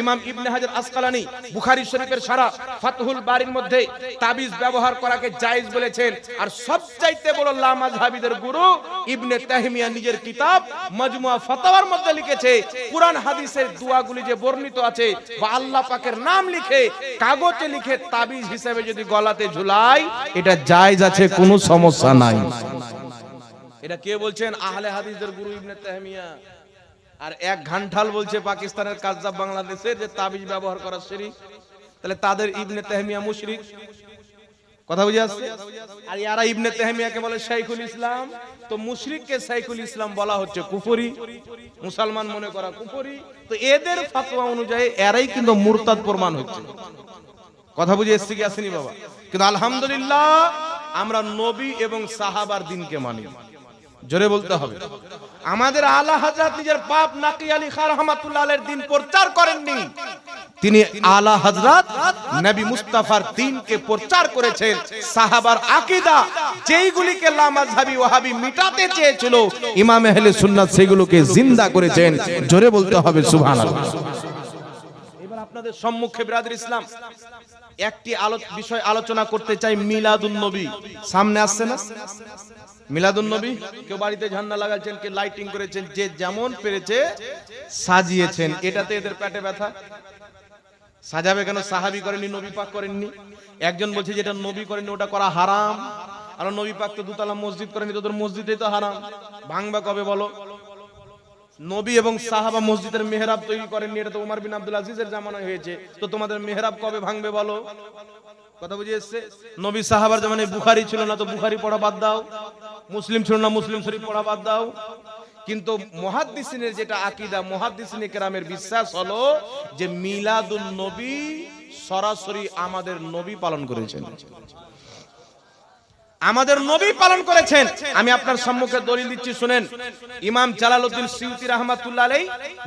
ইমাম ইবনে হাজার আসকালানি বুখারী শরীফের সারা ফাতহুল বারির মধ্যে তাবিজ ব্যবহার করাকে জায়েজ বলেছেন। আর সবচাইতে বড় লামাযহাবীদের গুরু ইবনে তাহমিয়া নিজের কিতাব মাজমুয়া ফাতাওয়ার মধ্যে লিখেছে, কুরআন হাদিসের দোয়াগুলি যে বর্ণিত আছে বা আল্লাহ পাকের নাম লিখে কাগজে লিখে তাবিজ হিসেবে যদি গলাতে ঝুলাই, এটা জায়েজ আছে, কোনো সমস্যা নাই। এটা কে বলছেন? আহলে হাদিসদের গুরু ইবনে তাহমিয়া। আর এক ঘান্টাল বলছে পাকিস্তানের কাজদাব বাংলাদেশের যে তাবিজ ব্যবহার করা শিরিক। তাহলে তাদের ইবনে তেহমিয়া মুশরিক। কথা বুঝে আসছে? আর ইয়ারা ইবনে তেহমিয়াকে বলে শাইখুল ইসলাম। তো মুশরিককে শাইখুল ইসলাম বলা হচ্ছে কুফরি। মুসলমান মনে করা কুফরি। তো এদের ফতোয়া অনুযায়ী এরাই কিন্তু মুরতাদ প্রমাণ হচ্ছে। কথা বুঝে এসছে কি আসেনি বাবা? কিন্তু আলহামদুলিল্লাহ আমরা নবী এবং সাহাবার দিনকে মানি। জোরে বলতে হবে। আমাদের আলা হাজরাত নিজের বাপ নাকি আলী খান রহমাতুল্লাহ আলের দিন প্রচার করেননি। তিনি আলা হযরত নবী মুস্তাফার দিনকে প্রচার করেছেন। সাহাবার আকীদা যেইগুলিকে লামাযহাবী ওয়াহাবী মিটাতে চেয়েছিল, ইমাম আহলে সুন্নাত সেগুলোকে জিন্দা করেছেন। জোরে বলতে হবে, সুবহানাল্লাহ। এবার আপনাদের সম্মুখে বিরাদর ইসলাম। একটি বিষয় আলোচনা করতে চাই মিলাদুন নবী। সামনে আসছে না? মিলাদুন নবী, কেউ বাড়িতে ঝান্ডা লাগাচ্ছেন কে লাইটিং করেছেন, যে যেমন পেরেছে, সাজিয়েছেন। এটাতে এদের পেটে ব্যথা। সাজাবে কেন? সাহাবি করেননি, নবী পাক করেননি। একজন বলছে যেটা নবী করেননি, ওটা করা হারাম। আর নবী পাক তো দুতলা মসজিদ করেনি তোদের মসজিদে তো হারাম। ভাঙবা কবে বলো? নবী এবং সাহাবা মসজিদের মেহরাব তৈরি করেননি, এটা তো উমার বিন আব্দুল আজিজের জামানায় হয়েছে। তো তোমাদের মেহরাব কবে ভাঙবে বলো? কথা বুঝে এসছে? নবী সাহাবার জামানায় বুখারি ছিল না, তো বুখারি পড়া বাদ দাও। মুসলিম ছিল না, মুসলিম শরীফ পড়া বাদ দাও। কিন্তু মহাদ্দিসিনের যেটা আকিদা, মহাদ্দিসিনে কেরামের বিশ্বাস হলো যে মিলাদুল নবী সরাসরি আমাদের নবী পালন করেছেন। আমাদের নবী পালন করেছেন। আমি আপনার সম্মুখে দলিল দিচ্ছি, শুনেন। ইমাম জালালউদ্দিন সিউতি রাহমাতুল্লাহ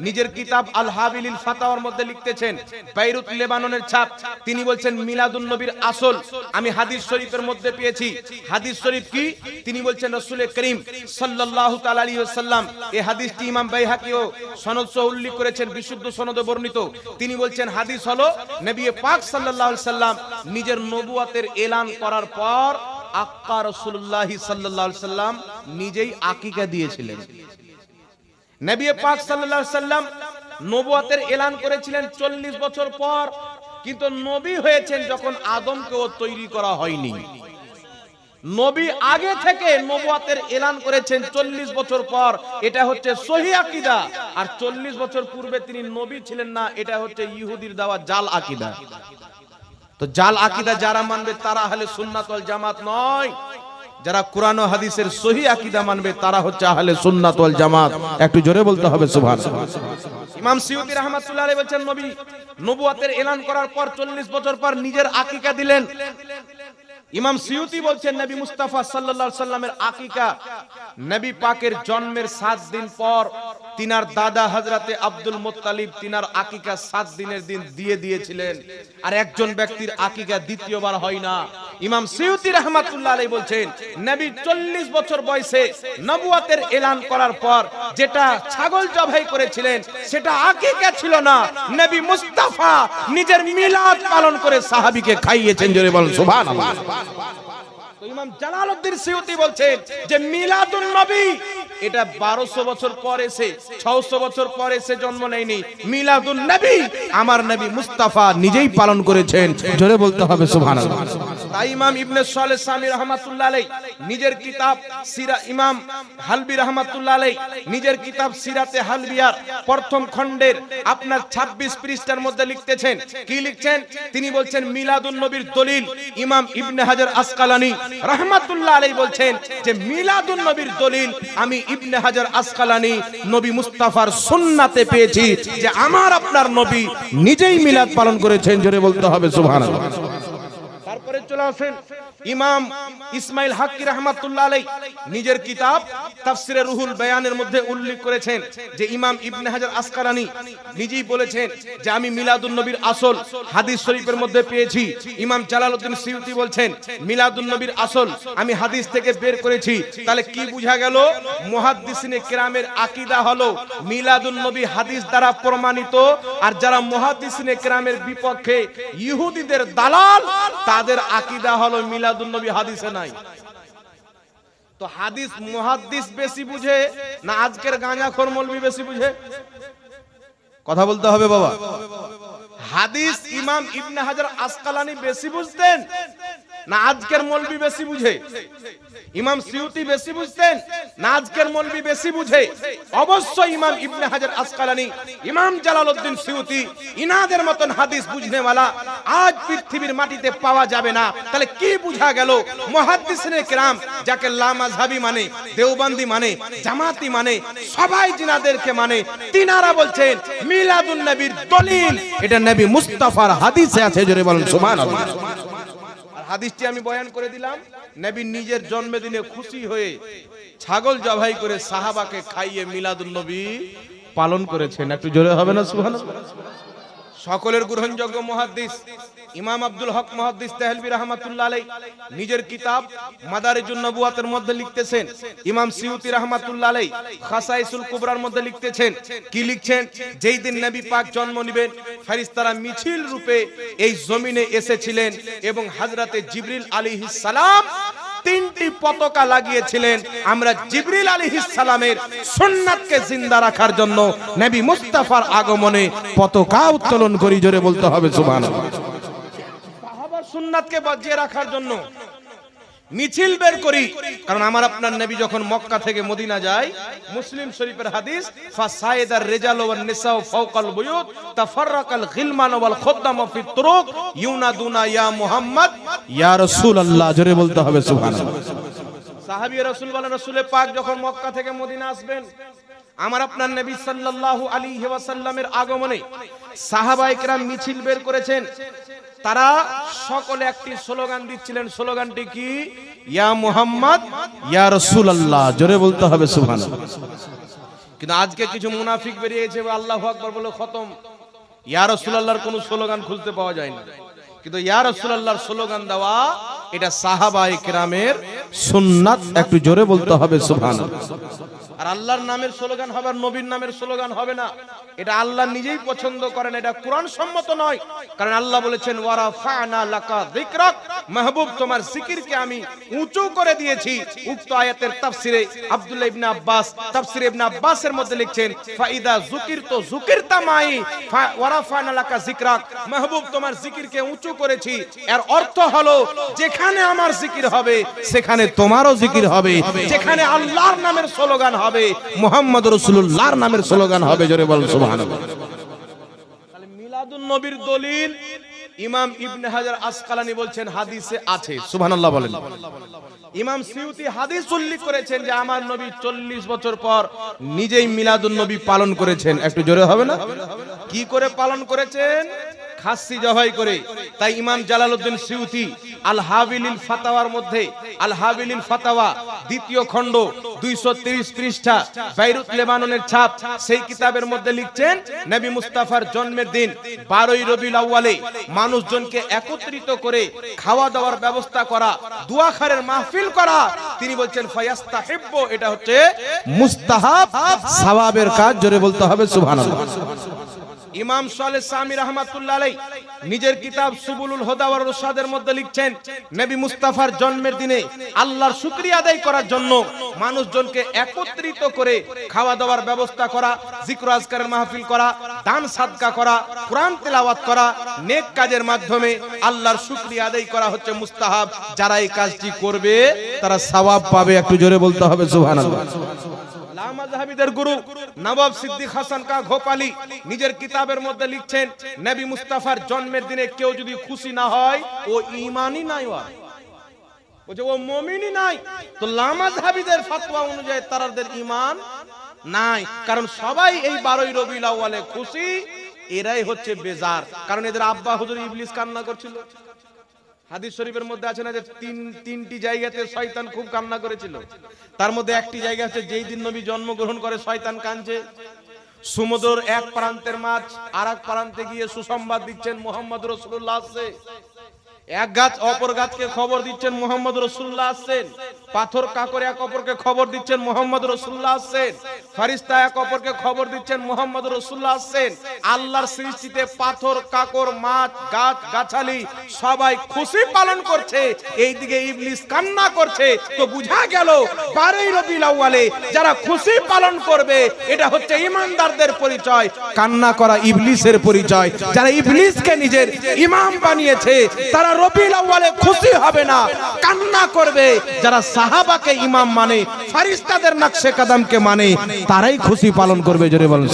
নিজের কিতাব আল হাবিলিল ফাতাওয়ার মধ্যে লিখতেছেন, বাইরুত লেবাননের ছাপ। তিনি বলছেন, মিলাদুন নবীর আসল। আমি হাদিস শরীফের মধ্যে পেয়েছি। হাদিস শরীফ কি? তিনি বলছেন রাসূল করিম সাল্লাল্লাহু তাআলা আলাইহি ওয়াসাল্লাম। এই হাদিসটি ইমাম বাইহাকিও সনদ সহ উল্লেখ করেছেন, বিশুদ্ধ সনদে বর্ণিত। তিনি বলছেন, হাদিস হলো, নবী পাক সাল্লাল্লাহু আলাইহি সাল্লাম নিজের নবুয়াতের এলান করার পর আক্কা রসুল্লাহ সাল্লাহ সাল্লাম নিজেই আকিকা দিয়েছিলেন। এলান করেছিলেন চল্লিশ বছর পর, কিন্তু নবী হয়েছেন যখন আদমকেও তৈরি করা হয়নি। নবী আগে থেকে নবুয়াতের এলান করেছেন চল্লিশ বছর পর, এটা হচ্ছে আর চল্লিশ বছর পূর্বে তিনি নবী ছিলেন না, এটা হচ্ছে ইহুদির দেওয়া জাল আকিদা। তো জাল আকিদা যারা মানবে তারা হলে সুন্নাত জামাত নয়। যারা কোরআন ও হাদিসের সহি আকিদা মানবে তারা হচ্ছে আহলে সুন্নাত ওয়াল জামাত। একটু জোরে বলতে হবে, সুবহানাল্লাহ। ইমাম সিউতি রাহমাতুল্লাহ আলাইহি বলেন নবী, নবুয়াতের এলান করার পর 40 বছর পর নিজের আকিকা দিলেন। ইমাম সিউতি বলছেন, নবী মুস্তাফা আলাইহি সাল্লামের আকিকা, নবী পাকের জন্মের 7 দিন পর তিনার দাদা হযরতে আব্দুল মুত্তালিব তিনার আকিকা 7 দিনের দিন দিয়ে দিয়েছিলেন। আর একজন ব্যক্তির আকিকা দ্বিতীয়বার হয় না। ইমাম সিউতি রাহমাতুল্লাহ আলাইহি বলছেন, নবী 40 বছর বয়সে নবুয়াতের এলান করার পর যেটা ছাগল জবাই করেছিলেন, সেটা আকিকা ছিল না। নবী মুস্তাফা নিজের মিলাদ পালন করে সাহাবিকে খাইয়েছেন, জোরে বলেন, সুবহানাল্লাহ। ইমাম জালালউদ্দিন সিউতি বলছেন যে মিলাদুন নবী এটা 1200 বছর পর এসে 600 বছর পর এসে জন্ম নেয়নি। মিলাদুন নবী আমার নবী মুস্তাফা নিজেই পালন করেছেন। জোরে বলতে হবে সুবহানাল্লাহ। তাই ইমাম ইবনে সালেহ সামি রাহমাতুল্লাহ আলাইহি নিজের কিতাব সিরা ইমাম হালবি রাহমাতুল্লাহ আলাইহি নিজের কিতাব সিরাতে হালবিয়ার প্রথম খণ্ডের আপনার 26 পৃষ্ঠার মধ্যে লিখতেছেন। কি লিখছেন? তিনি বলছেন মিলাদুল নবীর দলিল ইমাম ইবনে হাজার আসকালানি রাহমাতুল্লাহ আলাই বলছেন যে মিলাদুন নবীর দলিল আমি ইবনে হাজার আসকালানি নবী মুস্তাফার সুন্নাতে পেয়েছি যে আমার আপনার নবী নিজেই মিলাদ পালন করেছেন, জোরে বলতে হবে, সুবহানাল্লাহ। তারপরে চলে আসেন ইমাম ইসমাইল হাক্কি রহমাতুল্লাহ আলাই নিজের কিতাব তাফসিরে রুহুল বয়ানের মধ্যে উল্লেখ করেছেন যে ইমাম ইবনে হাজার আসকালানি নিজেই বলেছেন যে আমি মিলাদুন নবীর আসল হাদিস শরীফের মধ্যে পেয়েছি। ইমাম জালালউদ্দিন সিউতি বলছেন, মিলাদুন নবীর আসল আমি হাদিস থেকে বের করেছি। তাহলে কি বুঝা গেল? মুহাদ্দিসিনে কেরামের আকীদা হলো মিলাদুন নবী হাদিস দ্বারা প্রমাণিত, আর যারা মুহাদ্দিসিনে কেরামের বিপক্ষে ইহুদিদের দালাল তাদের আকিদা হলো মিলাদুল নবী হাদিসে নাই। তো হাদিস মুহাদ্দিস বেশি বুঝে না আজকের গাঁজা মৌলবি বেশি বুঝে? কথা বলতে হবে বাবা। হাদিস ইমাম ইবনে হাজার আসকালানি বেশি বুঝতেন। না আজকের মৌলবি বেশি বুঝে। ইমাম সিউতি বেশি বুঝতেন, না আজকের মৌলবি বেশি বুঝে। অবশ্যই ইমাম ইবনে হাজার আসকালানি, ইমাম জালালউদ্দিন সিউতি, ইনাদের মতন হাদিস বুঝনেওয়ালা, আজ পৃথিবীর মাটিতে পাওয়া যাবে না। তাহলে কি বুঝা গেল? মুহাদ্দিসিনে কিরাম, যাকে লামাযহাবি মানে দেওবন্দি মানে জামাতি মানে সবাই জিনাদেরকে মানে তিনারা বলছেন মিলাদুন নবীর দলিল। এটা নবী মুস্তাফার হাদিসে আছে, জোরে বলুন, সুবহানাল্লাহ। হাদিসটি আমি বয়ান করে দিলাম, নবী নিজের জন্মদিনে খুশি হয়ে ছাগল জবাই করে সাহাবাকে খাইয়ে মিলাদুল নবী পালন করেছেন। একটু জোরে হবে না, সুবহানাল্লাহ? সকলের গ্রহণযোগ্য মুহাদ্দিস, ইমাম আব্দুল হক মুহাদ্দিস তেহলবি রহমাতুল্লাহ আলাই নিজের কিতাব মাদারিজুন নবুয়াতের মধ্যে লিখতেছেন। ইমাম সিউতি রহমাতুল্লাহ আলাই খাসাইসুল কুবরার মধ্যে লিখতেছেন। কি লিখছেন? যেই দিন নবী পাক জন্ম নেবেন, ফেরেশতারা মিছিল রূপে এই জমিনে এসেছিলেন এবং হযরতে জিবরিল আলাইহিস সালাম তিনটি পতাকা লাগিয়েছিলেন আমরা জিবরিল আলী সালামের সুন্নাতকে জিন্দা রাখার জন্য নবী মুস্তাফার আগমনে পতাকা উত্তোলন করি, জোরে বলতে হবে সাহাবার সুন্নাতকে বাজিয়ে রাখার জন্য মিছিল বের করি। কারণ আমার আপনার নবী যখন মক্কা থেকে মদিনা যায়, মুসলিম শরীফের হাদিস ফাসাইদার রিজাল ওয়ান নিসাউ ফাওকাল বুয়ুত, তাফাররাকাল গিলমান ওয়াল খুদ্দাম ফি তুরুক, ইউনাদুনা ইয়া মুহাম্মদ, ইয়া রাসূলুল্লাহ। জোরে বলতে হবে, সুবহানাল্লাহ। সাহাবী রাসূল বলেন রাসূলে পাক যখন মক্কা থেকে মদিনা আসবেন আমার আপনার নবী সাল্লাল্লাহু আলাইহি ওয়াসাল্লামের আগমনে সাহাবায়ে কেরাম মিছিল বের করেছেন। তারা সকলে একটি স্লোগান দিচ্ছিলেন। স্লোগানটি কি? ইয়া মুহাম্মদ, ইয়া রাসূলুল্লাহ। জোরে বলতে হবে, সুবহানাল্লাহ। কিন্তু আজকে কিছু মুনাফিক বেরিয়েছে আল্লাহু আকবার বলে খতম। ইয়া রাসূলুল্লাহর কোনো স্লোগান খুঁজতে পাওয়া যায় না কিন্তু ইয়া রাসূলুল্লাহর স্লোগান দেওয়া, এটা সাহাবায়ে কেরামের সুন্নাত। একটু জোরে বলতে হবে, সুবহানাল্লাহ। আর আল্লাহর নামের স্লোগান হবে আর নবীর নামের স্লোগান হবে না। এটা আল্লাহ নিজেই পছন্দ করেন, এটা কোরআন সম্মত নয়। কারণ আল্লাহ বলেছেন ওয়ারা ফানা লাকা যিকরাক। মাহবুব, তোমার জিকিরকে আমি উঁচু করে দিয়েছি। উক্ত আয়াতের তাফসিরে আব্দুল্লাহ ইবনে আব্বাস, তাফসিরে ইবনে আব্বাসের মধ্যে লিখছেন, ফাইদা যুকিরতু যুকিরতা মাই। ওয়ারা ফানা লাকা যিকরাক। মাহবুব, তোমার জিকিরকে উঁচু করেছি। এর অর্থ হলো, যেখানে আমার জিকির হবে, সেখানে তোমারও জিকির হবে। যেখানে আল্লাহর নামের স্লোগান হবে। মুহাম্মদ রাসূলুল্লাহর নামের স্লোগান হবে জোরে বল তাহলে নবীর দলিল ইমাম ইবনে হাজার আসকালানি বলছেন হাদিসে আছে। সুবহানাল্লাহ বলেন। ইমাম সিউতি হাদিস উল্লেখ করেছেন যে আমার নবী চল্লিশ বছর পর নিজেই মিলাদুন নবী পালন করেছেন। একটু জোরে হবে না? কি করে পালন করেছেন? খাসি জবাই করে। তাই ইমাম জালালউদ্দিন সিউতি আল হাবিলিল ফাতাওয়ার মধ্যে আল হাবিলিল ফাতাওয়া দ্বিতীয় খণ্ড 230 পৃষ্ঠা, বাইরুত লেবাননের ছাপ, সেই কিতাবের মধ্যে লিখছেন, নবী মুস্তাফার জন্মের দিন 12ই রবিউল আউয়ালে মানুষজনকে একত্রিত করে খাওয়া দাওয়ার ব্যবস্থা করা দুয়াখারের মাহফিল করা। তিনি বলছেন, ফায়াস্তাহিব্বু, এটা হচ্ছে মুস্তাহাব, সওয়াবের কাজ, জোরে বলতে হবে, সুবহানাল্লাহ। ইমাম সালে সামি রহমাতুল্লাহ আলাই নিজের কিতাব সুবুলুল হুদা ওয়ার রশাদের মধ্যে লিখছেন, নবী মুস্তাফার জন্মের দিনে আল্লাহর শুকরিয়া আদায় করার জন্য মানুষজনকে একত্রিত করে খাওয়া দাওয়ার ব্যবস্থা করা, জিক্র আজকারের মাহফিল করা, দান সাদকা করা, কোরআন তেলাওয়াত করা, নেক কাজের মাধ্যমে আল্লাহর শুকরিয়া আদায় করা হচ্ছে মুস্তাহাব। যারা এই কাজটি করবে, তারা সওয়াব পাবে। একটু জোরে বলতে হবে, সুবহানাল্লাহ। নাই কারণ সবাই এই 12ই রবিউল আউয়ালে খুশি, এরাই হচ্ছে বেজার। কারণ এদের আব্বা হুজুর ইবলিস কান্না করছিল। হাদিস শরীফের মধ্যে আছে না যে তিন, তিনটি জায়গাতে শয়তান খুব কান্না করেছিল। তার মধ্যে একটি জায়গা আছে যেই দিন নবী জন্মগ্রহণ করে শয়তান কাঁদছে। সমুদ্রের এক প্রান্তের মাছ আর এক প্রান্তে গিয়ে সুসংবাদ দিচ্ছেন মোহাম্মদ রসুল্লাহ আসছে। এক গাছ অপর গাছকে খবর দিচ্ছেন মোহাম্মদ রসুল্লাহ আসছেন। পাথর কাকর এক অপরকে খবর দিচ্ছেন মোহাম্মদ রসুল্লাহ আসছেন। ফারিস্তা এক অপরকে খবর দিচ্ছেন মোহাম্মদ রসুল্লাহ আসছেন। আল্লাহর সৃষ্টিতে পাথর, কাকর, মাছ, গাছ, গাছালি সবাই খুশি পালন করছে। এইদিকে ইবলিস কান্না করছে। তো বুঝা গেল বারোই রবিউল আউয়ালে যারা খুশি পালন করবে, এটা হচ্ছে ইমানদারদের পরিচয়, কান্না করা ইবলিসের পরিচয়। যারা ইবলিসকে নিজের ইমাম বানিয়েছে, তারা রবিল আউয়ালে খুশি হবে না, কান্না করবে। যারা সাহাবাকে ইমাম মানে ফারিস্তাদের মানে তারাই খুশি পালন করবে, জোরে বলেন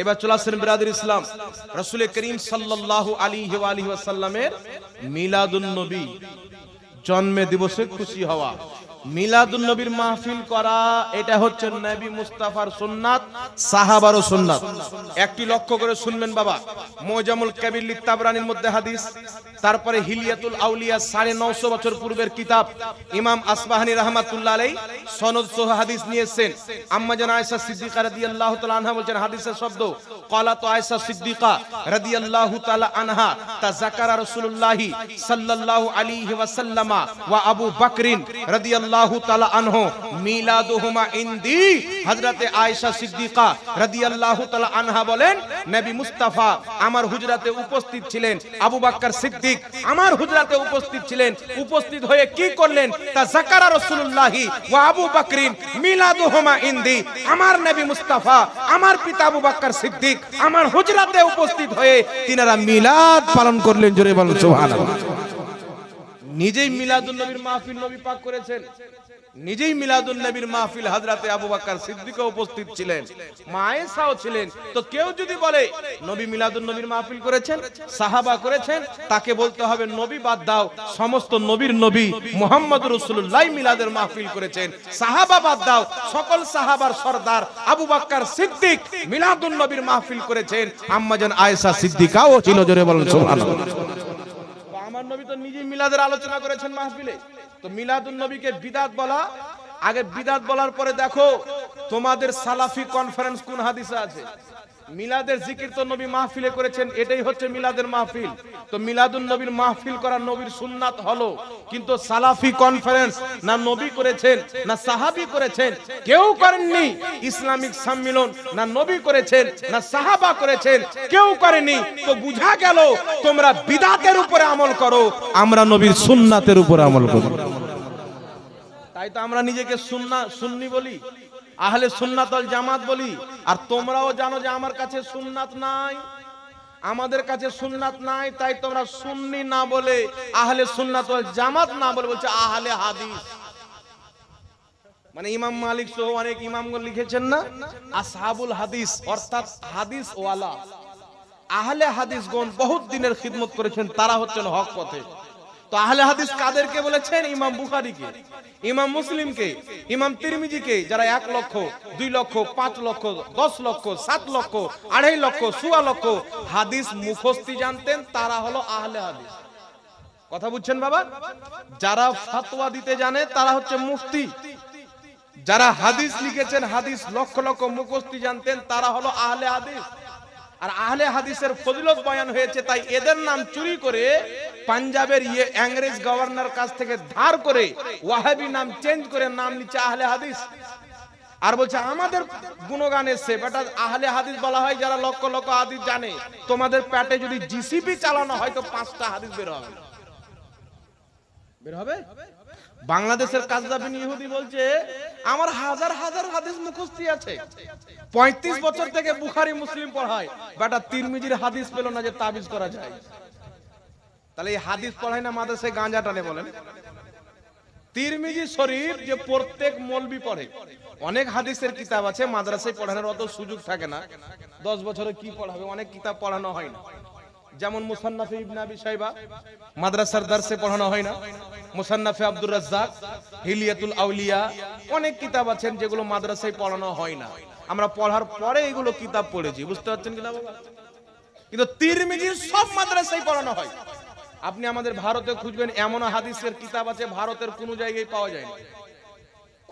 এবার মিলাদুল নবী, জন্মে দিবসে খুশি হওয়া। মিলাদুন নবীর মাহফিল করা, এটা হচ্ছে নবী মুস্তাফার সুন্নাত, সাহাবারও সুন্নাত। একটি লক্ষ্য করে শুনবেন বাবা, মোজামুল কাবির লিত্তাবরানির মধ্যে হাদিস, তারপরে হিলিয়াতুল আউলিয়া সাড়ে নশো বছর পূর্বের কিতাব, ইমাম আসবাহানি রহমাতুল্লাহ আলাই সনদ সহ হাদিস নিয়েছেন। আম্মা জান আয়েশা সিদ্দিকা রাদিয়াল্লাহু তাআলা আনহা বলছেন, হাদিসের শব্দ ক্বালা তো আয়েশা সিদ্দিকা রাদিয়াল্লাহু তাআলা আনহা, তা যাকারা রাসূলুল্লাহি সাল্লাল্লাহু আলাইহি ওয়াসাল্লামা ওয়া আবু বকরিন রাদিয়াল্লাহু উপস্থিত ছিলেন, আবু বকর সিদ্দিক আমার হুজরাতে উপস্থিত ছিলেন, উপস্থিত হয়ে কি করলেন? তা যাকারা রাসূলুল্লাহি ওয়া আবু বকরিন, মিলাদুহুমা ইনদি, আমার নবী মুস্তাফা, আমার পিতা আবু বকর সিদ্দিক আমার হুজরাতে উপস্থিত হয়ে তিনারা মিলাদ পালন করলেন, জোরে বলুন, সুবহানাল্লাহ। নিজেই মিলাদুন নবীর মাহফিল নবী পাক করেছেন। নিজেই মিলাদুন নবীর মাহফিল হযরতে আবু বকর সিদ্দিকও উপস্থিত ছিলেন, মা আয়েশাও ছিলেন। তো কেউ যদি বলে, নবী মিলাদুন নবীর মাহফিল করেছেন, সাহাবা করেছেন, তাকে বলতে হবে, নবী বাদ দাও, সমস্ত নবীর নবী মুহাম্মদ রাসূলুল্লাহ মিলাদের মাহফিল করেছেন। সাহাবা বাদ দাও, সকল সাহাবার সর্দার আবু বাক্কার সিদ্দিক মিলাদুন নবীর মাহফিল করেছেন। আম্মাজান আয়েশা সিদ্দিকাও ছিল, জোরে বলেন, সুবহানাল্লাহ। আমার নবী তো নিজেই মিলাদের আলোচনা করেছেন মাহফিলে। তো মিলাদুল নবীকে বিদাত বলা, আগে বিদাত বলার পরে দেখো তোমাদের সালাফি কনফারেন্স কোন হাদিসে আছে? মিলাদের জিকির তো নবী মাহফিলে করেছেন, এটাই হচ্ছে মিলাদের মাহফিল। তো মিলাদুন নবীর মাহফিল করা নবীর সুন্নাত হলো, কিন্তু সালাফি কনফারেন্স না নবী করেছেন, না সাহাবী করেছেন, কেউ করেননি ইসলামিক সম্মিলন, না নবী করেছেন, না সাহাবা করেছেন, কেউ করেনি। তো বুঝা গেল, তোমরা বিদাতের উপরে আমল করো, আমরা নবীর সুন্নাতের উপরে আমল করব। তাই তো আমরা নিজেকে সুন্না সুন্নি বলি। আহলে সুন্নাতল জামাত বলি, আর তোমরাও জানো যে আমার কাছে সুন্নাত নাই। আমাদের কাছে সুন্নাত নাই, তাই তোমরা সুন্নি না বলে, আহলে সুন্নাতল জামাত না বলে বলছে আহলে হাদিস। মানে ইমাম মালিক সহ অনেক ইমামগণ লিখেছেন না? আসহাবুল হাদিস, অর্থাৎ হাদিস ওয়ালা। আহলে হাদিস হাদিসগণ বহুত দিনের খিদমত করেছেন, তারা হচ্ছেন হক পথে। তো আহলে হাদিস কাদেরকে বলেছেন? ইমাম বুখারীকে, ইমাম মুসলিমকে, ইমাম তিরমিজিকে, যারা এক লক্ষ, দুই লক্ষ, পাঁচ লক্ষ, দশ লক্ষ, সাত লক্ষ, আড়াই লক্ষ, সুয়া লক্ষ হাদিস মুখস্তি জানতেন, তারা হলো আহলে হাদিস। কথা বুঝছেন বাবা? যারা ফাতোয়া দিতে জানে, তারা হচ্ছে মুফতি। যারা হাদিস লিখেছেন, হাদিস লক্ষ লক্ষ মুখস্তি জানতেন, তারা হলো আহলে হাদিস। আর আহলে হাদিসের ফজিলত বয়ান হয়েছে, তাই এদের নাম চুরি করে পাঞ্জাবের ইয়ে ইংরেজ গভর্নর কাছ থেকে ধার করে ওয়াহাবি নাম চেঞ্জ করে নাম নিচ্ছে আহলে হাদিস। আর বলছে, আমাদের গুণগান এসছে, বেটা আহলে হাদিস বলা হয় যারা লক্ষ লক্ষ হাদিস জানে, তোমাদের প্যাটে যদি জিসিপি চালানো হয় তো পাঁচটা হাদিস বের হবে। বের হবে? বাংলাদেশের কাজদাবিন ইহুদি বলছে, আমার হাজার হাজার হাদিস মুখস্থি আছে। পঁয়ত্রিশ বছর থেকে বুখারি, মুসলিম পড়ায়। বেটা, তিরমিজির হাদিস পেল না যে তাবিজ করা যায়। তাহলে এই হাদিস পড়ায় না মাদ্রাসায় গাঁজা টানে বলেন? তিরমিজি শরীফ যে প্রত্যেক মলবি পড়ে, অনেক হাদিসের কিতাব আছে, মাদ্রাসায় পড়ানোর অত সুযোগ থাকে না। দশ বছরে কি পড়াবে? অনেক কিতাব পড়ানো হয় না। যেমন মুসান্নাফে ইবনে আবি শাইবা, মাদ্রাসার দার্সে পড়ানো হয় না। মুসান্নাফে আব্দুর রাজ্জাক, হিলিয়াতুল আউলিয়া, অনেক কিতাব আছেন যেগুলো মাদ্রাসায় পড়ানো হয় না। আমরা পড়ার পরে এগুলো কিতাব পড়েছি, বুঝতে পারছেন কিনা কিন্তু তিরমিজির সব মাদ্রাসায় পড়ানো হয়। আপনি আমাদের ভারতে খুঁজবেন এমন হাদিসের কিতাব আছে, ভারতের কোনো জায়গায় পাওয়া যায় না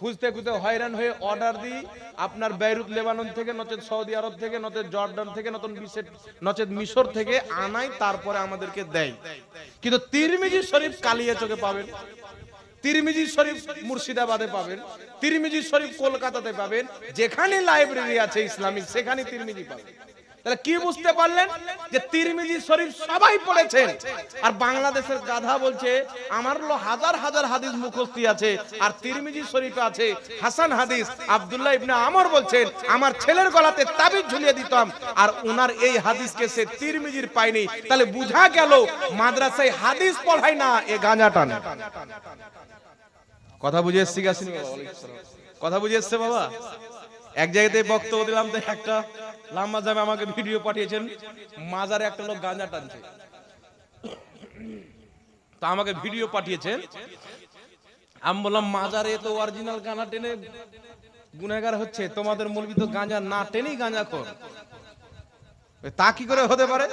খুঁজতে খুঁজতে হয়রান হয়ে অর্ডার দিই। আপনার বেরুত লেবানন থেকে নচেত সৌদি আরব থেকে নচেত জর্ডান থেকে, নতুন বিশেষ নচেত মিশর থেকে আনাই, তারপরে আমাদেরকে দেয়। কিন্তু তিরমিজি শরীফ কালিয়া চোখে পাবেন, তিরমিজি শরীফ মুর্শিদাবাদে পাবেন, তিরমিজি শরীফ কলকাতাতে পাবেন, যেখানে লাইব্রেরি আছে ইসলামিক সেখানে তিরমিজি পাবেন। তাহলে কি বুঝতে পারলেন যে তিরমিজি শরীফ সবাই পড়েছেন? আর বাংলাদেশের গাধা বলছে, আমার হলো হাজার হাজার হাদিস মুখস্থি আছে, আর তিরমিজি শরীফে আছে হাসান হাদিস। আব্দুল্লাহ ইবনে আমর বলছেন, আমার ছেলের গলাতে তাবিজ ঝুলিয়ে দিতাম, আর ওনার এই হাদিসকে সে তিরমিজির পায়নি। তাহলে বুঝা গেল, মাদ্রাসায় হাদিস পড়ায় না, এ গাঁজা টানে। কথা বুঝে এসছি গাছিনি। কথা বুঝে এসছে বাবা? এক জায়গাতে বক্তব্য দিলাম তো একটা। লাম্বা যাবে আমাকে ভিডিও পাঠিয়েছেন, মাজারে একটা লোক গাঁজা টানছে। তো আমাকে ভিডিও পাঠিয়েছেন আমি বললাম, মাজারে তো অরিজিনাল গাঁজা টেনে গুনেগার হচ্ছে, তোমাদের মূলবি তো গাঁজা না টেনেই গাঁজা খোর। তা কি করে হতে পারে?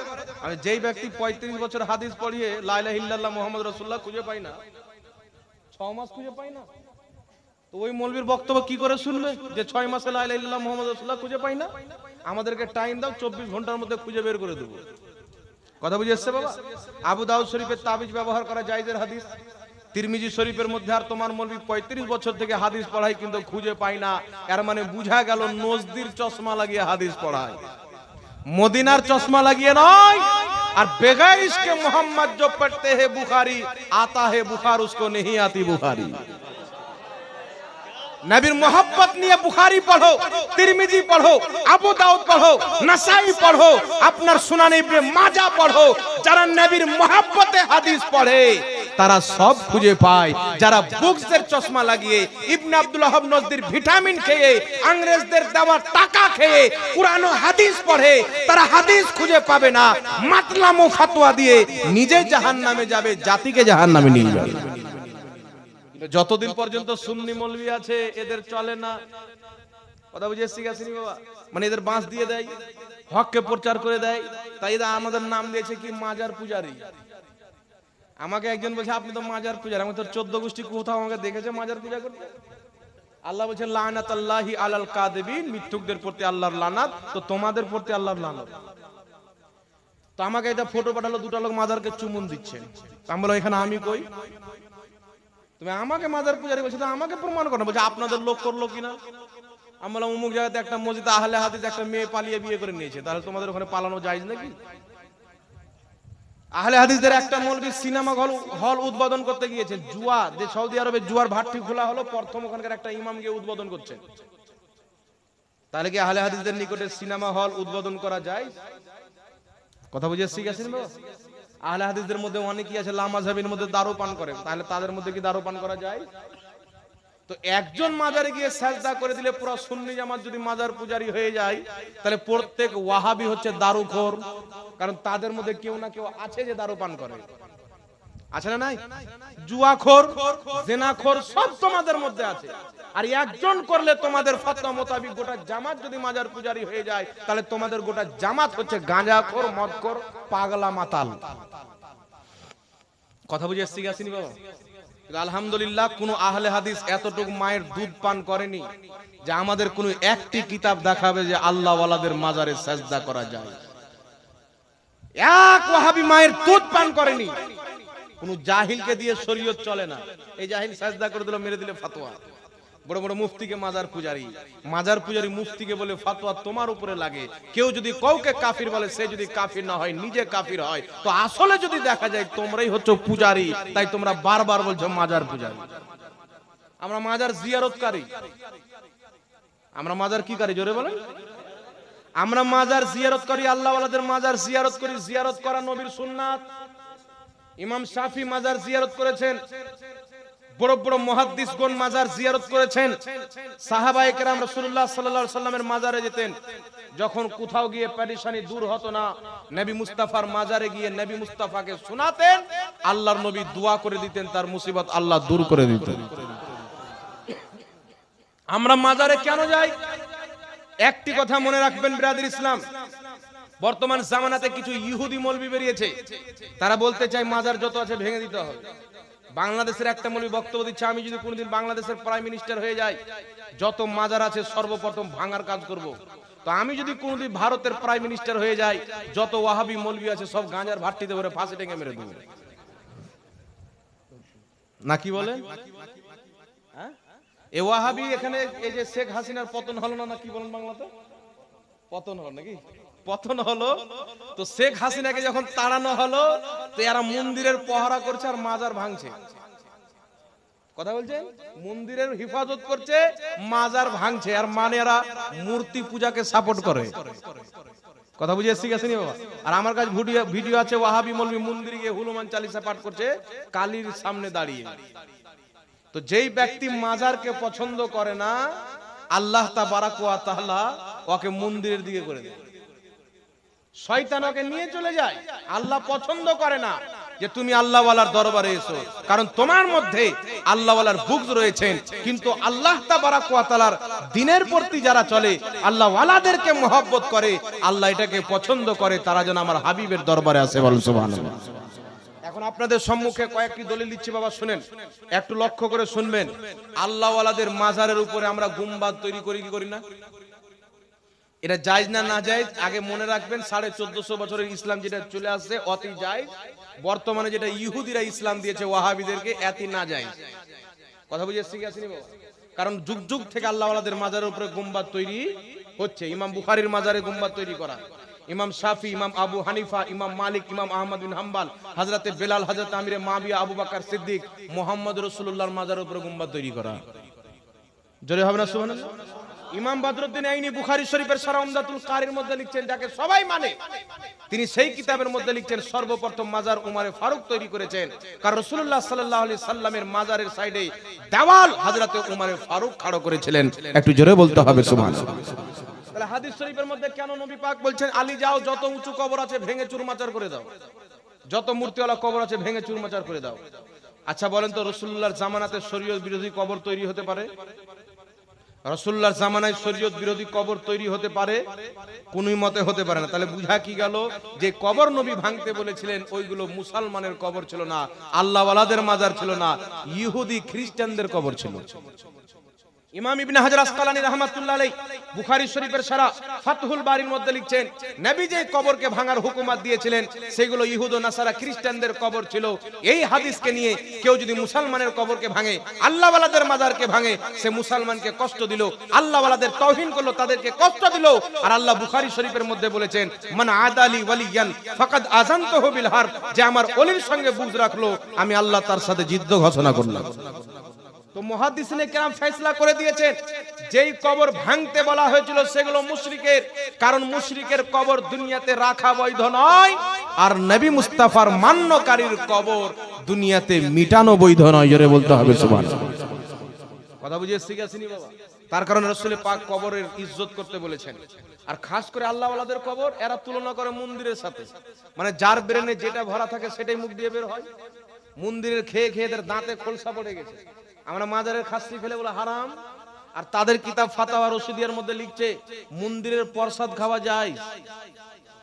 আমি যেই ব্যক্তি পঁয়ত্রিশ বছর হাদিস পড়িয়ে লাইলা হিল্লাল্লাহ মোহাম্মদ রসুল্লাহ খুঁজে পাই না। ছ মাস খুঁজে পাই না। ওই মৌলবীর বক্তব্য কি করে শুনবে? যে ছয় মাসে লাইল্লাহ মোহাম্মদ রসুল্লাহ খুঁজে পাই না? আমাদেরকে টাইম দাও, চব্বিশ ঘণ্টার মধ্যে খুঁজে বের করে দেবো। কথা বুঝে এসছে বাবা? আবু দাউদ শরীফের তাবিজ ব্যবহার করা জাইদের হাদিস। তিরমিজি শরীফের মধ্যে আর তোমার মৌলবী পঁয়ত্রিশ বছর থেকে হাদিস পড়াই কিন্তু খুঁজে পাই না। এর মানে বুঝা গেল নজদির চশমা লাগিয়ে হাদিস পড়ায়। মদিনার চশমা লাগিয়ে নয়, আর বেগাইশকে মোহাম্মদ জো পড়তে হে বুখারি, আতা হে বুখার, উসকো নেহি আতি বুখারি। নবীর মোহব্বত নিয়ে বুখারি পড়ো, তিরমিজি পড়ো, আবু দাউদ পড়ো, নাসাই পড়ো, আপনার সুনান ইবনে মাজা পড়ো, যারা নবীর মোহব্বতে হাদিস পড়ে, তারা সব খুঁজে পায়, যারা বুকসের চশমা লাগিয়ে ইবনে আব্দুল ওয়াহাব নজদির ভিটামিন খেয়ে, আংরেজদের দেওয়া টাকা খেয়ে ও হাদিস পড়ে, তারা হাদিস খুঁজে পাবে না। মাতলাম ফতোয়া দিয়ে নিজে জাহান্নামে যাবে, জাতিকে জাহান্নামে নিয়ে যাবে। যতদিন পর্যন্ত সুন্নি মৌলবি আছে এদের চলে না। কথা বুঝে এসছি গেছিনি বাবা? মানে এদের বাঁশ দিয়ে দেয় হককে প্রচার করে দেয়। তাই এরা আমাদের নাম দিয়েছে কি মাজার পূজারি। আমাকে একজন বলছে আপনি তো মাজার পূজারি আমি তো চোদ্দ গোষ্ঠী কোথাও আমাকে দেখেছে মাজার পূজা করতে? আল্লাহ বলছেন লানাত আল্লাহি আলাল কাদেবিন মিথ্যুকদের প্রতি আল্লাহর লানাত তো তোমাদের প্রতি আল্লাহর লানত। তো আমাকে এটা ফটো পাঠালো দুটো লোক মাজারকে চুমুন দিচ্ছেন আমি বললাম এখানে আমি কই? তুমি আমাকে মাজার পূজারি বলছো আমাকে প্রমাণ করো বলছে আপনাদের লোক করল কিনা? আমি বললাম, অমুক জায়গাতে একটা মসজিদ, আহলে হাদিস একটা মেয়ে পালিয়ে বিয়ে করে নিয়েছে, তাহলে তোমাদের ওখানে পালানো যায় নাকি? আহলে হাদিসদের একটা মৌলবী সিনেমা হল হল উদ্বোধন করতে গিয়েছে, জুয়া, যে সৌদি আরবে জুয়ার ভাটটি খোলা হলো, প্রথম ওখানকার একটা ইমাম গিয়ে উদ্বোধন করছে। তাহলে কি আহলে হাদিসদের নিকটে সিনেমা হল উদ্বোধন করা যায়? কথা বুঝে শিখেছেন বাবা আহলে হাদিসদের মধ্যে অনেকেই আছে লামাজাবির মধ্যে দারু পান করে। তাহলে তাদের মধ্যে কি দারু পান করা যায়? তো একজন মাজারে গিয়ে সাজদা করে দিলে পুরো সুন্নি জামাত যদি মাজার পূজারি হয়ে যায়, তাহলে প্রত্যেক ওয়াহাবি হচ্ছে দারুখোর। কারণ তাদের মধ্যে কেউ না কেউ আছে যে দারু পান করে। আছে না নাই? জুয়াখোর, জেনাখোর, সব তোমাদের মধ্যে আছে। আর একজন করলে তোমাদের ফতোয়া মোতাবিক গোটা জামাত যদি মাজার পূজারি হয়ে যায়, তাহলে তোমাদের গোটা জামাত হচ্ছে গাঁজাখোর মদখোর পাগলা মাতাল। কথা বুঝে এসছি গেছিনি বাবা? আলহামদুলিল্লাহ, কোন আহলে হাদিস এতটুকু মায়ের দুধ পান করেনি যে আমাদের কোন একটি কিতাব দেখাবে যে আল্লাহ ওয়ালাদের মাজারে সাজদা করা যায়। এক ওয়াহাবি মায়ের দুধ পান করেনি। কোন জাহিলকে দিয়ে শরীয়ত চলে না। এই জাহিল সাজদা করে দিল, মেরে দিলে ফাতোয়া। বড় বড় মুফতিকে মাজার পূজারি। মাজার পূজারি মুফতিকে বলে ফাতোয়া তোমার উপরে লাগে। কেউ যদি কাউকে কাফির বলে, সে যদি কাফির না হয়, নিজে কাফির হয়, তো আসলে যদি দেখা যায় তোমরাই হচ্ছে পূজারি, তাই তোমরা বারবার বলছো মাজার পূজারি। আমরা মাজার জিয়ারতকারী। আমরা মাজার কি করি, জোরে বলেন? আমরা মাজার জিয়ারত করি আল্লাহ ওয়ালাদের মাজার জিয়ারত করি, জিয়ারত করা নবীর সুন্নাত। ইমাম শাফি মাজার জিয়ারত করেছেন। বড় বড় মহাদ্দিসগণ মাজার জিয়ারত করেছেন। সাহাবায়ে কেরাম রাসূলুল্লাহ সাল্লাল্লাহু আলাইহি সাল্লামের মাজারে যেতেন। যখন কোথাও গিয়ে পেরেশানি দূর হতো না, নবী মুস্তাফার মাজারে গিয়ে নবী মুস্তাফাকে শোনাতেন, আল্লাহর নবী দোয়া করে দিতেন, তার মুসিবত আল্লাহ দূর করে দিতেন। আমরা মাজারে কেন যাই? একটি কথা মনে রাখবেন, ব্রাদার ইসলাম। বর্তমান জামানাতে কিছু ইহুদি মৌলবি বেরিয়েছে। তারা বলতে চায়, মাজার যত আছে ভেঙে দিতে হবে। বাংলাদেশের একটা মৌলবি বক্তব্য দিচ্ছে, আমি যদি কোনোদিন বাংলাদেশের প্রাইম মিনিস্টার হয়ে যাই, যত মাজার আছে সর্বপ্রথম ভাঙার কাজ করব। তো আমি যদি কোনোদিন ভারতের প্রাইম মিনিস্টার হয়ে যাই, যত ওয়াহাবি মৌলবি আছে সব গাঁজার ভাট্টিতে ভরে ফাঁসি টেঙে মেরে দেবো না কি বলে হ্যাঁ? এ ওয়াহাবি এখানে, এই যে শেখ হাসিনার পতন হলো না কি বলেন বাংলাতে পতন হলো নাকি পতন হলো, তো শেখ হাসিনাকে যখন তাড়ানো হলো, তো এরা মন্দিরের পহরা করছে আর মাজার ভাঙছে। কথা বলছেন? মন্দিরের হিফাজত করছে, মাজার ভাঙছে, আর মানে এরা মূর্তি পূজাকে সাপোর্ট করে। কথা বুঝে এসছি গেছেনি বাবা? আর আমার কাছে ভিডিও ভিডিও আছে, ওয়াহাবি মৌলবি মন্দিরে গিয়ে হনুমান চালিসা পাঠ করছে, কালীর সামনে দাঁড়িয়ে। তো যেই ব্যক্তি মাজারকে পছন্দ করে না, আল্লাহ তাবারাকুয়া তাহলা ওকে মন্দিরের দিকে করে দেয়। শয়তান ওকে নিয়ে চলে যায়। আল্লাহ পছন্দ করে না যে তুমি আল্লাহওয়ালার দরবারে এসো। কারণ তোমার মধ্যে আল্লাহওয়ালার বুক রয়েছেন। কিন্তু আল্লাহ তাবারাকুয়া তাআলার দিনের প্রতি যারা চলে, আল্লাহওয়ালাদেরকে মহব্বত করে, আল্লাহ এটাকে পছন্দ করে, তারা যেন আমার হাবিবের দরবারে আসে বলুন সুবহানাল্লাহ। এখন আপনাদের সম্মুখে কয়েকটি দলিল দিচ্ছি বাবা, শুনেন। একটু লক্ষ্য করে শুনবেন। আল্লাহওয়ালাদের মাজারের উপরে আমরা গুম্বাদ তৈরি করি কি করি না? এটা জায়জ না না জায়জ, আগে মনে রাখবেন সাড়ে চোদ্দশো বছরের ইসলাম যেটা চলে আসছে, অতি জায়জ। বর্তমানে যেটা ইহুদিরা ইসলাম দিয়েছে, ওয়াহাবিদেরকে এতি না জায়জ। কথা বুঝে আসেনি কারণ যুগ যুগ থেকে আল্লাহওয়ালাদের মাজারের উপরে গুম্বাদ তৈরি হচ্ছে। ইমাম বুখারির মাজারে গুম্বাদ তৈরি করা। ইমাম শাফি, ইমাম আবু হানিফা, ইমাম মালিক, ইমাম আহমদ বিন হাম্বাল হাজরাতে বেলাল, হযরত আমিরে, মাবিয়া, আবু বকর সিদ্দিক, মোহাম্মদ রাসূলুল্লাহর মাজারের উপরে গুম্বাদ তৈরি করা। জোরে হবে না, সুবহানাল্লাহ? ইমাম বদরুদ্দিন আইনি বুখারী শরীফের সারা উমদাতুল কারির মধ্যে লিখছেন, যাকে সবাই মানে। তিনি সেই কিতাবের মধ্যে লিখছেন, সর্বপ্রথম মাজার উমারে ফারুক তৈরি করেছেন। কারণ রাসূলুল্লাহ সাল্লাল্লাহু আলাইহি সাল্লামের মাজারের সাইডে দেওয়াল হযরতে উমারে ফারুক খাড়ো করেছিলেন। একটু জোরে বলতে হবে, সুবহানাল্লাহ। তাহলে হাদিস শরীফের মধ্যে কেন নবী পাক বলছেন, আলী, যাও, যত উঁচু কবর আছে ভেঙে চুরমাচার করে দাও। যত মূর্তিওয়ালা কবর আছে ভেঙে চুরমাচার করে দাও। আচ্ছা বলেন তো রসুল্লাহর জামানাতে শরীয়ত বিরোধী কবর তৈরি হতে পারে? রসুল্লাহর জামানায় শরীয়ত বিরোধী কবর তৈরি হতে পারে? কোন মতে হতে পারে না। তাহলে বুঝা কি গেল যে কবর নবী ভাঙতে বলেছিলেন, ওইগুলো মুসলমানের কবর ছিল না, আল্লাহওয়ালাদের মাজার ছিল না, ইহুদি খ্রিস্টানদের কবর ছিল। ইমাম ইবনে হাজার আসকালানী রাহমাতুল্লাহ আলাইহি বুখারী শরীফের সারা ফাতহুল বারির মধ্যে লিখছেন, নবী যে কবরকে ভাঙার হুকুমাত দিয়েছিলেন, সেগুলো ইহুদ ও নাসারা খ্রিস্টানদের কবর ছিল। এই হাদিসকে নিয়ে কেউ যদি মুসলমানের কবরকে ভাঙে, আল্লাহওয়ালাদের মাজারকে ভাঙে, সে মুসলমানকে কষ্ট দিল। আল্লাহওয়ালাদের তৌহিন করল, তাদেরকে কষ্ট দিল। আর আল্লাহ বুখারী শরীফের মধ্যে বলেছেন, মান আদালি ওয়ালিয়ান, ফাকাদ আযানতুহু বিল হারব, যে আমার ওলির সঙ্গে বুঝ রাখল, আমি আল্লাহ তার সাথে যুদ্ধ ঘোষণা করলাম। তো মহাদিসিনে কেরাম ফেসলা করে দিয়েছেন, যেই কবর ভাঙতে বলা হয়েছিল সেগুলো মুশরিকের, কারণ মুশরিকের কবর দুনিয়াতে রাখা বৈধ নয়, আর নবী মুস্তাফার মান্যকারীর কবর দুনিয়াতে মিটানো বৈধ নয়, জোরে বলতে হবে সুবহান কথা বুঝে শিখে আসিনি বাবা? তার কারণে রসুল পাক কবরের ইজ্জত করতে বলেছেন। আর খাস করে আল্লাহওয়ালাদের কবর, এরা তুলনা করে মন্দিরের সাথে। মানে যার ব্রেনে যেটা ভরা থাকে সেটাই মুখ দিয়ে বের হয়। মন্দিরের খেয়ে খেয়ে এদের দাঁতে খোলসা পড়ে গেছে। আমরা মাজারের খাসি ফেলে বলে হারাম। আর তাদের কিতাব ফাতাওয়া রশিদিয়ার মধ্যে লিখছে, মন্দিরের প্রসাদ খাওয়া যায়।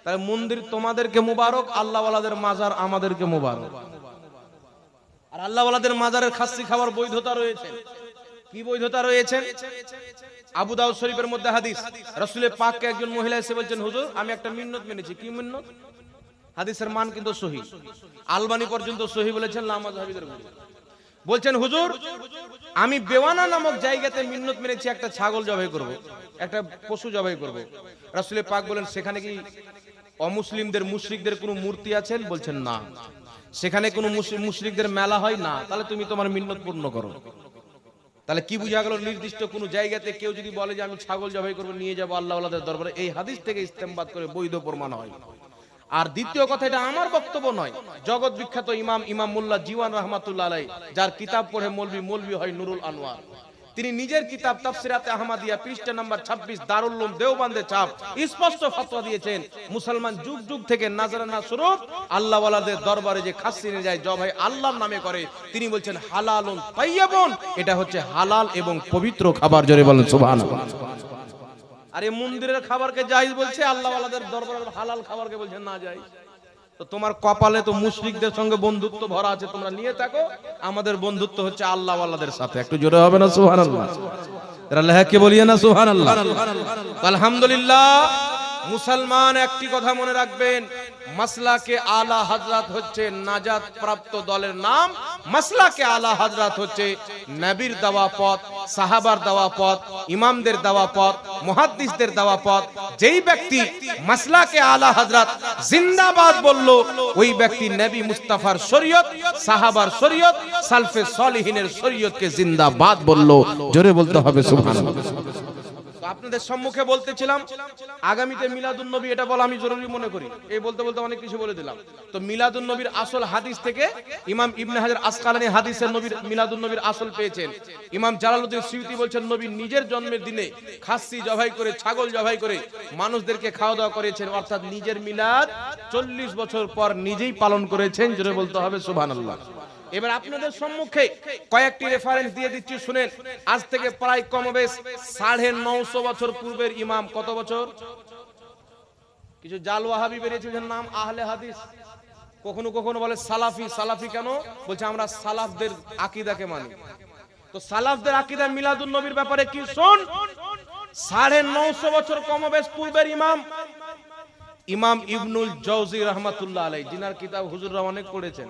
তাহলে মন্দির তোমাদেরকে মুবারক, আল্লাহওয়ালাদের মাজার আমাদেরকে মুবারক। আর আল্লাহওয়ালাদের মাজারের খাসি খাওয়ার বৈধতা রয়েছে। কি বৈধতা রয়েছে? আবু দাউদ শরীফের মধ্যে হাদিস। রাসূলের পাককে একজন মহিলা এসে বলছেন, হুজুর, আমি একটা মিন্নত মেনেছি। কি মিন্নত? হাদিসের মান কিন্তু সহি। আলবানি পর্যন্ত সহি বলেছেন লামাজ হাবিদের বলছেন, হুজুর, আমি বেওয়ানা নামক জায়গাতে মিন্নত মেরেছি, একটা ছাগল জবাই করব, একটা পশু জবাই করব। রাসূলে পাক বলেন, সেখানে কি অমুসলিমদের, মুশরিকদের কোনো মূর্তি আছেন? বলছেন, না। সেখানে কোনো মুশ- মুশরিকদের মেলা হয়? না। তাহলে তুমি তোমার মিন্নত পূর্ণ করো। তাহলে কি বুঝা গেল, নির্দিষ্ট কোনো জায়গাতে কেউ যদি বলে যে, আমি ছাগল জবাই করব, নিয়ে যাব আল্লাহ আল্লাহদের দরবারে? এই হাদিস থেকে ইস্তেমবাদ করে বৈধ প্রমাণ হয়। আর দ্বিতীয় কথা, এটা আমার বক্তব্য নয়। জগৎ বিখ্যাত ইমাম ইমাম মোল্লা জীওয়ান রহমাতুল্লাহ আলাই যার কিতাব পড়ে মৌলবি মৌলবি হয় নুরুল আনোয়ার। তিনি নিজের কিতাব তাফসিরাতে আহমাদিয়া পৃষ্ঠা নাম্বার 26 দারুল উলুম ছাপ স্পষ্ট ফতোয়া দিয়েছেন, মুসলমান যুগ যুগ থেকে নাজরানা স্বরূপ আল্লাহ ওয়ালাদের দরবারে যে খাসি নিয়ে যায়, জবাই আল্লাহর নামে করে, তিনি বলছেন তাইয়াবুন এটা হচ্ছে হালাল এবং পবিত্র খাবার, জোরে বলেন সুবহানাল্লাহ। আর এই মন্দিরের খাবারকে জায়েজ বলছে আল্লাহ দরবারের হালাল খাবারকে বলছে, না যাই তো তোমার কপালে তো মুশরিকদের সঙ্গে বন্ধুত্ব ভরা আছে, তোমরা নিয়ে থাকো। আমাদের বন্ধুত্ব হচ্ছে আল্লাহ আল্লাহদের সাথে। একটু জোরে হবে না, সুবহানাল্লাহ? এরা লেহাকে বলিয়ে না, সুবহানাল্লাহ? আলহামদুলিল্লাহ, মুসলমান একটি কথা মনে রাখবেন, মাসলাকে আলা হাজরাত হচ্ছে নাজাত প্রাপ্ত দলের নাম, মাসলাকে আলা হাজরাত হচ্ছে নবীর দেওয়া পথ। সাহাবার দেওয়া পথ, ইমামদের দেওয়া পথ মহাদিসদের দেওয়া পথ, যেই ব্যক্তি মাসলাকে আলা হাজরাত জিন্দাবাদ বলল, ওই ব্যক্তি নবী মুস্তাফার শরীয়ত, সাহাবার শরীয়ত, সালফে সলিহিনের শরীয়তকে জিন্দাবাদ বলল। জোরে বলতে হবে, সুবহানাল্লাহ। আপনাদের সম্মুখে বলতেছিলাম, আগামীতে মিলাদুন নবী এটা বলা আমি জরুরি মনে করি। এই বলতে বলতে অনেক কিছু বলে দিলাম। তো মিলাদুন নবীর আসল হাদিস থেকে ইমাম ইবনে হাজার আসকালানি হাদিসের নবীর মিলাদুন নবীর আসল পেয়েছেন। ইমাম জালালউদ্দিন সিউতি বলছেন, নবী নিজের জন্মের দিনে খাসি জবাই করে, ছাগল জবাই করে মানুষদেরকে খাওয়া দাওয়া করেছেন, অর্থাৎ নিজের মিলাদ চল্লিশ বছর পর নিজেই পালন করেছেন, জোরে বলতে হবে সুবহানাল্লাহ। এবার আপনাদের সম্মুখে কয়েকটি রেফারেন্স দিয়ে দিচ্ছি, শুনেন। আজ থেকে প্রায় কমবেশ সাড়ে নশো বছর পূর্বের ইমাম কত বছর? কিছু জাল ওয়াহাবি বেরিয়েছে নাম আহলে হাদিস। কখনো কখনো বলে সালাফি সালাফি কেন? বলছে আমরা সালাফদের আকিদাকে মানি। তো সালাফদের আকিদা মিলাদুন নবীর ব্যাপারে কি শুন? সাড়ে নশো বছর কমবেশ পূর্বের ইমাম। ইমাম ইবনুল জৌজি রহমাতুল্লাহ আলাই জিনার কিতাব হুজুররা অনেক পড়েছেন।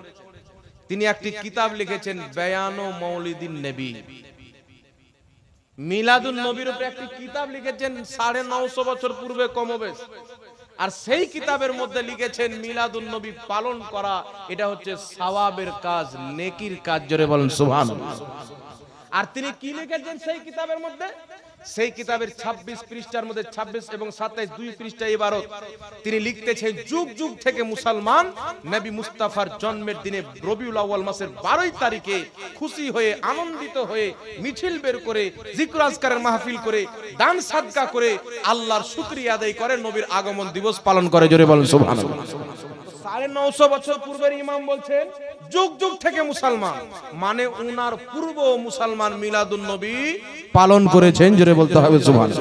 তিনি একটি কিতাব লিখেছেন, বেয়ানো মৌলিদিন নবী। মিলাদুন নবীর উপরে একটি কিতাব লিখেছেন, সাড়ে নশো বছর পূর্বে কমবেশ। আর সেই কিতাবের মধ্যে লিখেছেন, মিলাদুন নবী পালন করা, এটা হচ্ছে সাওয়াবের কাজ, নেকির কাজ। জোরে বলেন সুবহান আর তিনি কি লিখেছেন সেই কিতাবের মধ্যে? সেই কিতাবের ২৬ পৃষ্ঠার মধ্যে ২৬ এবং ২৭ দুই পৃষ্ঠা ইবারত তিনি লিখতেছেন, যুগ যুগ থেকে মুসলমান, নবী মুস্তাফার জন্মের দিনে রবিউল আউয়াল মাসের 12 তারিখে খুশি হয়ে, আনন্দিত হয়ে, মিছিল বের করে, জিকর আজকারের মাহফিল করে, দান সাদকা করে আল্লাহর শুকরিয়া আদায় করে নবীর আগমন দিবস পালন করে। জোরে বলেন, সুবহানাল্লাহ। সাড়ে নশো বছর পূর্বের ইমাম বলছেন, যুগ যুগ থেকে মুসলমান মানে উনার পূর্ব মুসলমান মিলাদুন নবী পালন করেছেন জোরে বলতে হবে সুবহান।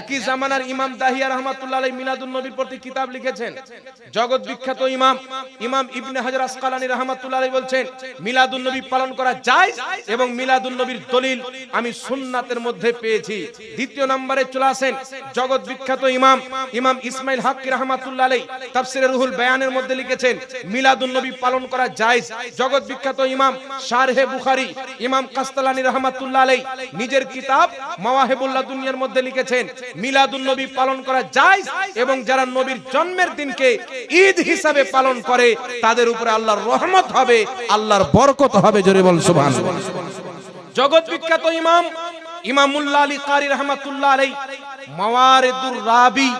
একই জামানার ইমাম দাহিয়া রহমাতুল্লাহ আলাই মিলাদুন নবীর প্রতি কিতাব লিখেছেন। জগৎ বিখ্যাত ইমাম ইমাম ইবনে হাজার আসকালানি রহমাতুল্লাহ আলাই বলছেন মিলাদুন নবী পালন করা যায় এবং মিলাদুন নবীর দলিল আমি সুন্নাতের মধ্যে পেয়েছি। দ্বিতীয় নম্বরে চলে আসেন জগৎ বিখ্যাত ইমাম ইমাম ইসমাইল হক রহমাতুল্লাহ আলাই তাফসিরে রুহুল বয়ানের মধ্যে লিখেছেন মিলাদুন নবী পালন করা জায়েজ। জগৎ বিখ্যাত ইমাম শারহে বুখারী ইমাম কাস্তালানি রহমাতুল্লাহ আলাই নিজের কিতাব মাওয়াহিবুল্লাহ দুনিয়ার মধ্যে লিখেছেন, মিলাদুন নবী পালন করা জায়েজ এবং যারা নবীর জন্মের দিনকে ঈদ হিসাবে পালন করে, তাদের উপরে আল্লাহর রহমত হবে, আল্লাহর বরকত হবে, জোরে বল সুবহানাল্লাহ জগৎ বিখ্যাত ইমাম, ইমামুল্লাহ আলী কারি রহমাতুল্লাহ আলাই মাওয়ারিদুর রাবি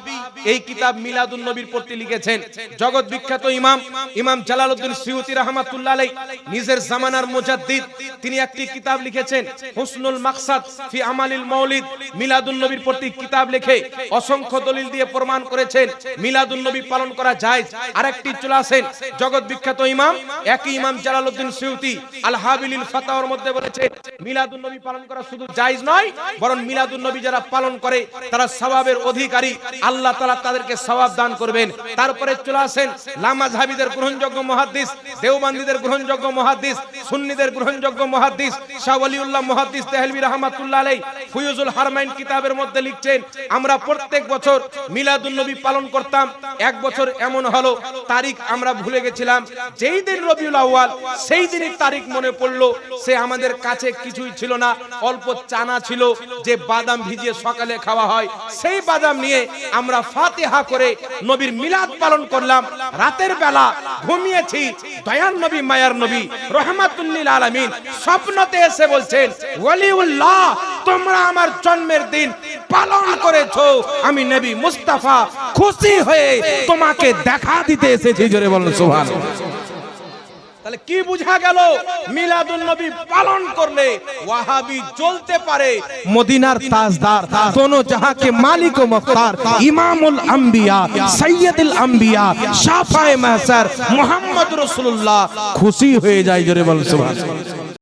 এই কিতাব মিলাদুন নবীর প্রতি লিখেছেন। জগৎ বিখ্যাত ইমাম ইমাম জালালউদ্দিন সিউতি রহমাতুল্লাহ আলাই নিজের জামানার মুজাদ্দিদ, তিনি একটি কিতাব লিখেছেন, হুসনুল মাকসাদ ফি আমালিল মাউলিদ, মিলাদুন নবীর প্রতি কিতাব লিখে অসংখ্য দলিল দিয়ে প্রমাণ করেছেন, মিলাদুন নবী পালন করা যায় আরেকটি চলে আসেন, জগৎ বিখ্যাত ইমাম, একই ইমাম জালালউদ্দিন সিউতি আল হাবিলিল ফাতাওয়ার মধ্যে বলেছে, মিলাদুন নবী পালন করা শুধু জায়েজ নয়, বরং মিলাদুন নবী যারা পালন করে, তারা সওয়াবের অধিকারী, আল্লাহ তাআলা তাদেরকে সওয়াব দান করবেন। তারপরে চলে আসেন লামাযহাবিদের গ্রহণযোগ্য মুহাদ্দিস, দেওবন্দীদের গ্রহণযোগ্য মুহাদ্দিস, সুন্নিদের গ্রহণযোগ্য মুহাদ্দিস, শাহ ওয়ালিউল্লাহ মুহাদ্দিস দেহলভী রাহমাতুল্লাহ আলাইহি ফুয়ুজুল হারমাইন কিতাবের মধ্যে লিখছেন, আমরা প্রত্যেক বছর মিলাদুন নবী পালন করতাম। এক বছর এমন হলো, তারিখ আমরা ভুলে গেছিলাম। যেই দিন রবিউল আউয়াল, সেই দিনই তারিখ মনে পড়ল। সে আমাদের কাছে কিছুই ছিল না, অল্প চানা ছিল যে বাদাম ভিজিয়ে সকালে খাওয়া হয়। সেই বাদাম নিয়ে আমরা ফাতিহা করে নবীর মিলাদ পালন করলাম। রাতের বেলা ঘুমিয়েছি। দয়ান নবী, মায়ার নবী, রহমাতুল্লিল আলামিন স্বপ্নতে এসে বলছেন ওয়ালিউল্লাহ তোমরা আমার জন্মের দিন পালন করেছ। আমি নবী মুস্তাফা খুশি হয়ে তোমাকে দেখা দিতে এসেছি। জোরে বলুন, সুবহানাল্লাহ। তাহলে কি বুঝা গেল? মিলাদুল নবী পালন করলে ওয়াহাবি জ্বলতে পারে। মদিনার তাজদার কোন জাহাকে মালিক ও মুখতার ইমামুল আম্বিয়া সৈয়দুল আম্বিয়া শাফায়ে মাহসার মুহাম্মদ রাসূলুল্লাহ খুশি হয়ে যায় জোরে বল সুবহানাল্লাহ।